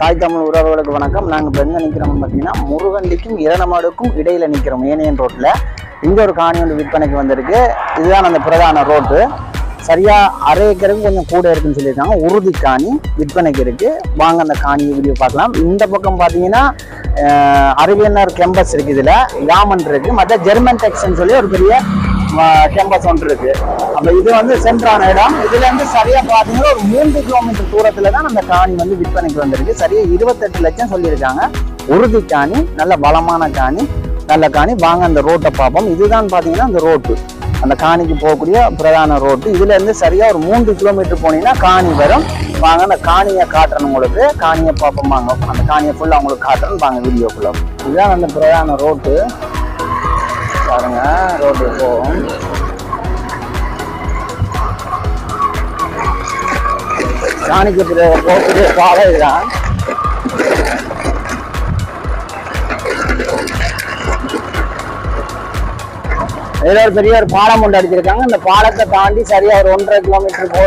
தாய் தமிழ் உறவுகளுக்கு வணக்கம். நாங்கள் இப்போ எங்கே நிற்கிறோம்னு பார்த்தீங்கன்னா முருகண்டிக்கும் இரணமாடுக்கும் இடையில நிற்கிறோம் ஏனையன் ரோட்டில் இங்கே ஒரு காணி ஒன்று விற்பனைக்கு வந்திருக்கு. இதுதான் அந்த பிரதான ரோட்டு. சரியாக அரை ஏக்கருக்கு கொஞ்சம் கூட இருக்குன்னு சொல்லியிருக்காங்க. உறுதி காணி விற்பனைக்கு இருக்குது வாங்க அந்த காணி வீடியோ பார்க்கலாம். இந்த பக்கம் பார்த்தீங்கன்னா அறிவியனர் கேம்பஸ் இருக்குது இதில். யாமன் இருக்குது மற்ற ஜெர்மன் டெக்ஸ்ன்னு சொல்லி ஒரு பெரிய கேம்பஸ் ஒன்று இருக்கு. அப்ப இது வந்து சென்றான இடம். இதுல இருந்து சரியா பாத்தீங்கன்னா ஒரு மூன்று கிலோமீட்டர் தூரத்துல தான் அந்த காணி வந்து விற்பனைக்கு வந்திருக்கு. சரியா இருபத்தெட்டு லட்சம் சொல்லியிருக்காங்க. உறுதி காணி நல்ல பலமான காணி நல்ல காணி. வாங்க அந்த ரோட்டை பார்ப்போம். இதுதான் பாத்தீங்கன்னா அந்த ரோட்டு அந்த காணிக்கு போகக்கூடிய பிரதான ரோட்டு இதுல இருந்து சரியா ஒரு மூன்று கிலோமீட்டர் போனீங்கன்னா காணி வரும். வாங்க அந்த காணியை காட்டுறேன் உங்களுக்கு. காணியை பார்ப்போம் வாங்க. அந்த காணியை ஃபுல்லா உங்களுக்கு காட்டுறேன். வாங்க வீடியோக்குள்ள இதுதான் அந்த பிரதான ரோட்டு பாருங்க ரோடு போகும் காணிக்கு போகக்கூடிய பாதை இதுதான். இதில் ஒரு பெரிய ஒரு பாலம் கொண்டு அடிச்சிருக்காங்க. இந்த பாலத்தை தாண்டி சரியா ஒரு ஒன்றரை கிலோமீட்டர் போ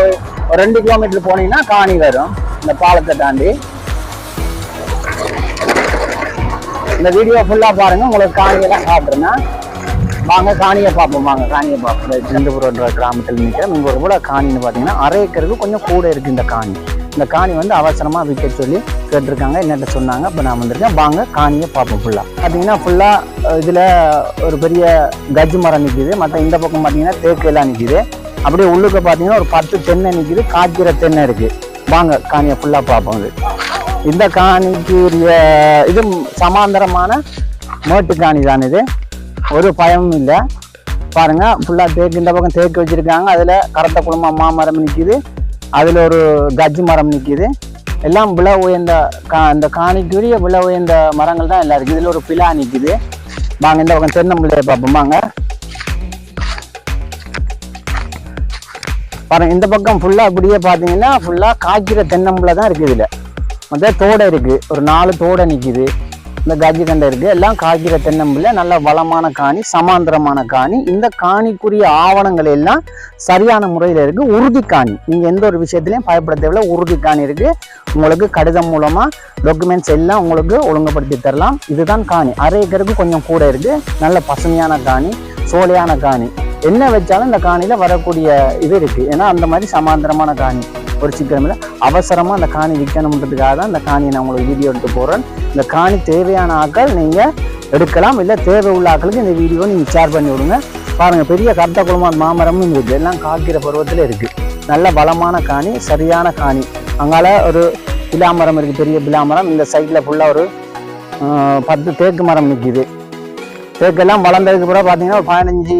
ஒரு ரெண்டு கிலோமீட்டர் போனீங்கன்னா காணி வரும். இந்த பாலத்தை தாண்டி. இந்த வீடியோ ஃபுல்லா பாருங்க. உங்களுக்கு காணியெல்லாம் காட்டுறேன்னா வாங்க காணியை பார்ப்போம் வாங்க காணியை பார்ப்போம். ஜெண்டபுரன்ற கிராமத்தில் நிற்கிறோம் இங்கே ஒரு கூட காணின்னு பார்த்தீங்கன்னா அரை ஏக்கருக்கு கொஞ்சம் கூட இருக்குது இந்த காணி. இந்த காணி வந்து அவசரமாக விற்க சொல்லி கேட்டிருக்காங்க என்னட்ட சொன்னாங்க இப்போ நான் வந்திருக்கேன். வாங்க காணியை பார்ப்போம் ஃபுல்லாக பார்த்தீங்கன்னா ஃபுல்லாக இதில் ஒரு பெரிய கஜ் மரம் நிற்கிது மற்ற இந்த பக்கம் பார்த்தீங்கன்னா தேக்கையெல்லாம் நிற்கிது அப்படியே உள்ளுக்க பார்த்தீங்கன்னா ஒரு பத்து தென்னை நிற்கிது காய்க்கிற தென்னை இருக்குது வாங்க காணியை ஃபுல்லாக பார்ப்போம். இது இந்த காணிக்குரிய இது சமாந்தரமான மேட்டு காணி தான் இது. ஒரு பயமும் இல்லை. பாருங்க ஃபுல்லாக தேக்கு இந்த பக்கம் தேக்கு வச்சிருக்காங்க. அதில் கரத்த குடும்பம் மாமரம் நிற்கிது அதில் ஒரு கஜ்ஜி மரம் நிற்கிது எல்லாம் விலை உயர்ந்த கா இந்த காணிக்குரிய விலை உயர்ந்த மரங்கள் தான் எல்லாம் இருக்குது இதில் ஒரு பிலா நிற்கிது வாங்க இந்த பக்கம் தென்னம்பிள்ளையை பார்ப்போம். வாங்க. பாருங்க இந்த பக்கம் ஃபுல்லாக அப்படியே பார்த்தீங்கன்னா ஃபுல்லாக காய்க்கிற தென்னம்பிள்ளை தான் இருக்குது இதில். மற்ற தோடை இருக்குது ஒரு நாலு தோடை நிற்கிது இந்த கஜி கண்டை இருக்குது எல்லாம் காய்கிற தென்னம்பிள்ளை நல்ல வளமான காணி சமாந்தரமான காணி. இந்த காணிக்குரிய ஆவணங்கள் எல்லாம் சரியான முறையில் இருக்குது உறுதி காணி. நீங்கள் எந்த ஒரு விஷயத்துலையும் பயப்பட தேவையில்ல. உறுதி காணி இருக்குது உங்களுக்கு கடிதம் மூலமாக டாக்குமெண்ட்ஸ் எல்லாம் உங்களுக்கு ஒழுங்குபடுத்தி தரலாம். இதுதான் காணி. அரை ஏக்கருக்கு கொஞ்சம் கூட இருக்குது நல்ல பசுமையான காணி சோலையான காணி. என்ன வச்சாலும் இந்த காணியில் வரக்கூடிய இது இருக்குது ஏன்னா அந்த மாதிரி சமாந்தரமான காணி. ஒரு சிக்கனம் அவசரமாக அந்த காணி விற்கணுன்றதுக்காக தான் இந்த காணியை நான் உங்களுக்கு வீடியோ எடுத்து போடுறேன் இந்த காணி தேவையான ஆக்கள் நீங்கள் எடுக்கலாம். இல்லை தேவை உள்ள ஆட்களுக்கு இந்த வீடியோ நீங்கள் ஷேர் பண்ணி விடுங்க. பாருங்கள் பெரிய கர்த்த குளமான் மாமரமும் இருக்குது எல்லாம் காய்க்கிற பருவத்தில் இருக்குது நல்ல பலமான காணி சரியான காணி. அங்கால ஒரு பிலாமரம் இருக்குது பெரிய பிலாமரம் இந்த சைடில் ஃபுல்லாக ஒரு பத்து தேக்கு மரம் நிற்கிது தேக்கெல்லாம் வளர்ந்ததுக்கு பிறகு பார்த்தீங்கன்னா ஒரு பதினஞ்சு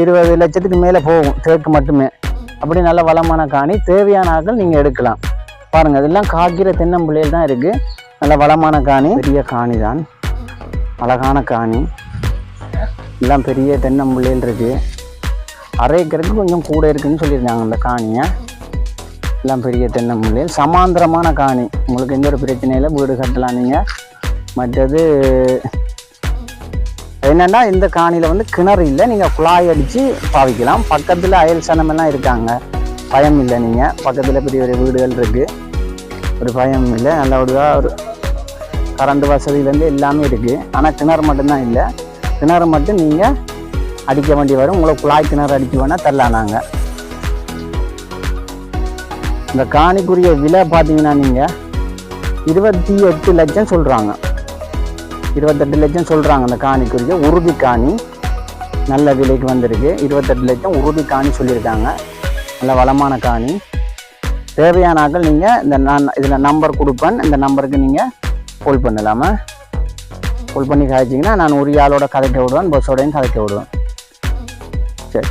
இருபது லட்சத்துக்கு மேலே போகும். தேக்கு மட்டுமே. அப்படி நல்ல வளமான காணி தேவையான ஆக்கள் நீங்கள் எடுக்கலாம். பாருங்கள் இதெல்லாம் காய்க்கிற தென்னம்பிள்ளையில் தான் இருக்குது நல்ல வளமான காணி. பெரிய காணி தான் அழகான காணி. எல்லாம் பெரிய தென்னம்பிள்ளையில் இருக்குது அரைக்கிறதுக்கு கொஞ்சம் கூட இருக்குதுன்னு சொல்லியிருந்தாங்க அந்த காணியை. எல்லாம் பெரிய தென்னம்பிள்ளையில் சமாந்தரமான காணி. உங்களுக்கு எந்த ஒரு பிரச்சனையில் வீடு கட்டலாம் நீங்கள் மற்றது என்னென்னா இந்த காணியில் வந்து கிணறு இல்லை. நீங்கள் குழாய் அடித்து பாவிக்கலாம். பக்கத்தில் அயல் சனமெல்லாம் இருக்காங்க. பயம் இல்லை நீங்கள் பக்கத்தில் பெரிய பெரிய வீடுகள் இருக்குது ஒரு பயம் இல்லை. நல்லபடியாக ஒரு கரண்ட் வசதியிலேருந்து எல்லாமே இருக்குது ஆனால் கிணறு மட்டும்தான் இல்லை. கிணறு மட்டும் நீங்கள் அடிக்க வேண்டி வரும். உங்களை குழாய் கிணறு அடிக்க வேணால் தரலாம் நாங்கள் இந்த காணிக்குரிய விலை பார்த்தீங்கன்னா நீங்கள் இருபத்தி எட்டு லட்சம் சொல்கிறாங்க இருபத்தெட்டு லட்சம் சொல்கிறாங்க அந்த காணிக்குரிய உறுதி காணி நல்ல விலைக்கு வந்திருக்கு. இருபத்தெட்டு லட்சம் உறுதி காணி சொல்லியிருக்காங்க. நல்ல வளமான காணி. தேவையான ஆட்கள் நீங்கள் இந்த நான் இதில் நம்பர் கொடுப்பேன். இந்த நம்பருக்கு நீங்கள் கால் பண்ணலாமா? கால் பண்ணி காய்ச்சிங்கன்னா நான் ஒரு ஆளோட கதைக்க விடுவேன் பஸ்ஸோடையும் கதைக்க விடுவேன். சரி.